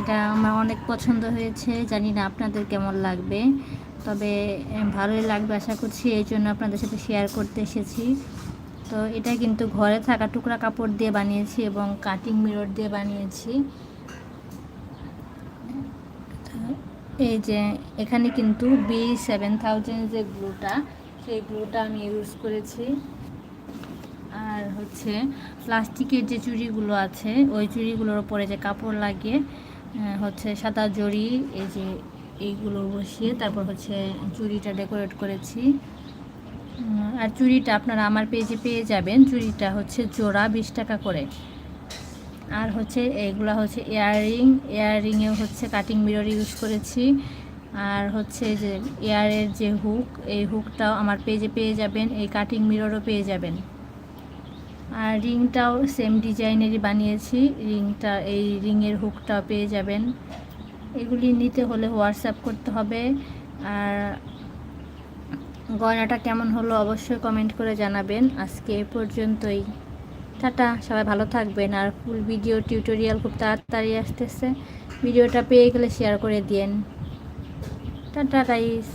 এটা আমার অনেক পছন্দ হয়েছে। জানি না আপনাদের কেমন লাগবে। তবে ভালোই লাগবে আশা করছি, এই জন্য আপনাদের সাথে শেয়ার করতে এসেছি। তো এটা কিন্তু ঘরে থাকা টুকরা কাপড় দিয়ে বানিয়েছি এবং কাটিং মিরর দিয়ে বানিয়েছি। এই যে, এখানে কিন্তু বি সেভেন থাউজেন্ড যে গ্লুটা, সেই গ্লুটা আমি ইউজ করেছি। আর হচ্ছে, প্লাস্টিকের যে চুড়িগুলো আছে, ওই চুড়িগুলোর উপরে যে কাপড় লাগিয়ে হচ্ছে সাদা জড়ি, এই যে এইগুলো বসিয়ে তারপর হচ্ছে চুড়িটা ডেকোরেট করেছি। আর চুড়িটা আপনারা আমার পেজে পেয়ে যাবেন। চুড়িটা হচ্ছে জোড়া বিশ টাকা করে। আর হচ্ছে এগুলা হচ্ছে ইয়াররিং ইয়াররিংয়েও হচ্ছে কাটিং মিরর ইউজ করেছি। আর হচ্ছে যে এয়ারের যে হুক এই হুকটাও আমার পেজে পেয়ে যাবেন, এই কাটিং মিররও পেয়ে যাবেন। আর রিংটাও সেম ডিজাইনেরই বানিয়েছি। রিংটা, এই রিংয়ের হুকটাও পেয়ে যাবেন। এগুলি নিতে হলে হোয়াটসঅ্যাপ করতে হবে। আর গয়নাটা কেমন হলো অবশ্যই কমেন্ট করে জানাবেন। আজকে এ পর্যন্তই। টাটা, সবাই ভালো থাকবেন। আর ফুল ভিডিও টিউটোরিয়াল খুব তাড়াতাড়ি আসতেছে। ভিডিওটা পেয়ে গেলে শেয়ার করে দিয়েন। Tata guys